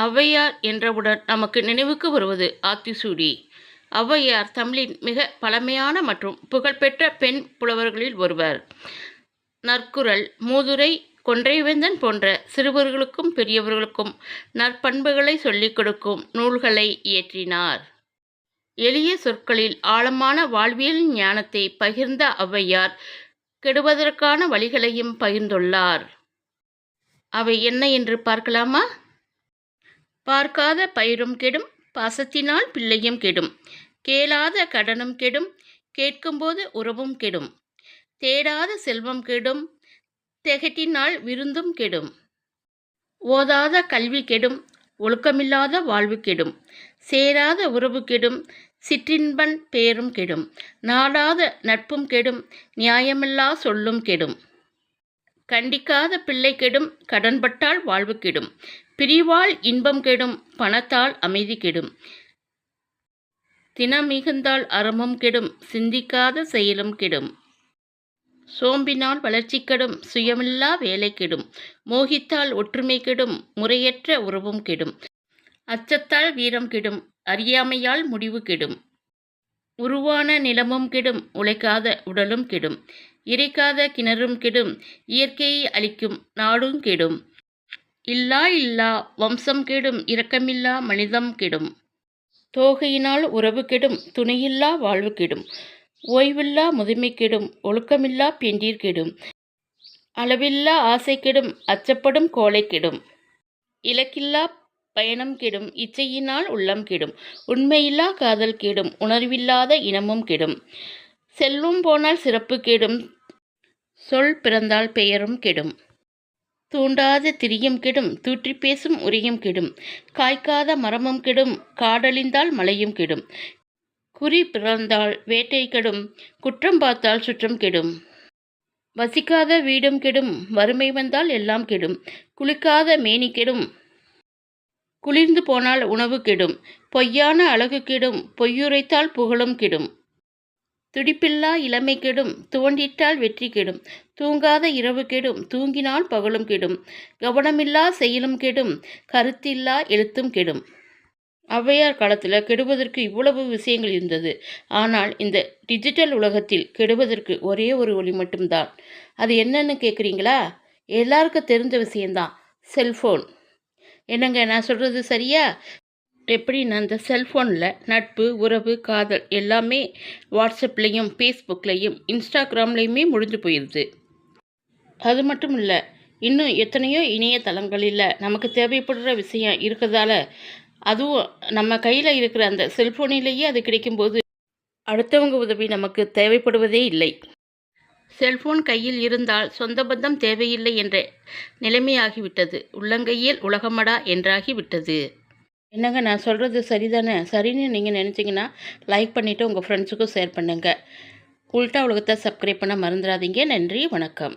ஔவையார் என்றவுடன் நமக்கு நினைவுக்கு வருவது ஆத்திசூடி. ஔவையார் தமிழின் மிக பழமையான மற்றும் புகழ்பெற்ற பெண் புலவர்களில் ஒருவர். நற்குரல் மூதுரை கொன்றைவேந்தன் போன்ற சிறுவர்களுக்கும் பெரியவர்களுக்கும் நற்பண்புகளை சொல்லிக் கொடுக்கும் நூல்களை இயற்றினார். எளிய சொற்களில் ஆழமான வாழ்வியல் ஞானத்தை பகிர்ந்த ஔவையார் கெடுவதற்கான வழிகளையும் பகிர்ந்துள்ளார். அவை என்ன என்று பார்க்கலாமா? பார்க்காத பயிரும் கெடும் பாசத்தினால் பிள்ளையும் கெடும். கேளாத கடனும் கெடும் கேட்கும்போது உறவும் கெடும். தேடாத செல்வம் கெடும் திகட்டினால் விருந்தும் கெடும். ஓதாத கல்வி கெடும் ஒழுக்கமில்லாத வாழ்வு கெடும். சேராத உறவு கெடும் சிற்றின்பன் பேரும் கெடும். நாடாத நட்பும் கெடும் நியாயமில்லா சொல்லும் கெடும். கண்டிக்காத பிள்ளை கெடும் கடன்பட்டால் வாழ்வு கெடும். பிரிவால் இன்பம் கெடும் பணத்தால் அமைதி கெடும். தினம் மிகுந்தால் அறமும் கெடும் சிந்திக்காத செயலும் கெடும். சோம்பினால் வளர்ச்சி கெடும் சுயமில்லா வேலை கெடும். மோகித்தால் ஒற்றுமை கெடும் முறையற்ற உறவும் கெடும். அச்சத்தால் வீரம் கெடும் அறியாமையால் முடிவு கெடும். உருவான நிலமும் கெடும் உழைக்காத உடலும் கெடும். இறைக்காத கிணறும் கெடும் இயற்கையை அழிக்கும் நாடும் கெடும். இல்லா இல்லா வம்சம் கெடும் இரக்கமில்லா மனிதம் கெடும். தோகையினால் உறவு கெடும் துணையில்லா வாழ்வு கெடும். ஓய்வில்லா முதுமை கெடும் ஒழுக்கமில்லா பெண்டீர் கெடும். அளவில்லா ஆசை கெடும் அச்சப்படும் கோலை கெடும். இலக்கில்லா பயணம் கெடும் இச்சையினால் உள்ளம் கெடும் உண்மையில்லா காதல் கெடும் உணர்வில்லாத இனமும் கெடும். செல்லும் போனால் சிறப்பு கெடும் சொல் பிறந்தால் பெயரும் கெடும். தூண்டாத திரியும் கெடும் தூற்றி பேசும் உரியும் கெடும். காய்க்காத மரமும் கெடும் காடழிந்தால் மழையும் கெடும். குறி பிறந்தால் வேட்டை கெடும் குற்றம் பார்த்தால் சுற்றம் கெடும். வசிக்காத வீடும் கெடும் வறுமை வந்தால் எல்லாம் கெடும். குளிக்காத மேனி கெடும் குளிர்ந்து போனால் உணவு கெடும். பொய்யான அழகு கெடும். பொய்யுரைத்தால் புகழும் கெடும். துடிப்பில்லா இளமை கெடும். துவண்டிட்டால் வெற்றி கெடும். தூங்காத இரவு கெடும். தூங்கினால் பகலும் கெடும். கவனமில்லா செயலும் கெடும். கருத்தில்லா எழுத்தும் கெடும். ஔவையார் காலத்தில் கெடுவதற்கு இவ்வளவு விஷயங்கள் இருந்தது. ஆனால் இந்த டிஜிட்டல் உலகத்தில் கெடுவதற்கு ஒரே ஒரு ஒளி மட்டும்தான். அது என்னன்னு கேட்குறீங்களா எல்லாருக்கும் தெரிஞ்ச விஷயந்தான் செல்ஃபோன் என்னங்க நான் சொல்கிறது சரியா? எப்படின்னா அந்த செல்ஃபோனில் நட்பு உறவு காதல் எல்லாமே வாட்ஸ்அப்லேயும் ஃபேஸ்புக்லேயும் இன்ஸ்டாகிராம்லேயுமே முடிஞ்சு போயிடுது அது மட்டும் இல்லை இன்னும் எத்தனையோ இணையதளங்களில் நமக்கு தேவைப்படுற விஷயம் இருக்கிறதால அதுவும் நம்ம கையில் இருக்கிற அந்த செல்ஃபோனிலேயே அது கிடைக்கும்போது அடுத்தவங்க உதவி நமக்கு தேவைப்படுவதே இல்லை. செல்போன் கையில் இருந்தால் சொந்த பந்தம் தேவையில்லை என்ற நிலைமையாகிவிட்டது. உள்ளங்கையில் உலகமடா என்றாகிவிட்டது. என்னங்க நான் சொல்கிறது சரிதானே? சரின்னு நீங்கள் நினச்சிங்கன்னா லைக் பண்ணிவிட்டு உங்கள் ஃப்ரெண்ட்ஸுக்கும் ஷேர் பண்ணுங்கள் உள்டா உலகத்தை சப்ஸ்கிரைப் பண்ண மறந்துடாதீங்க. நன்றி வணக்கம்.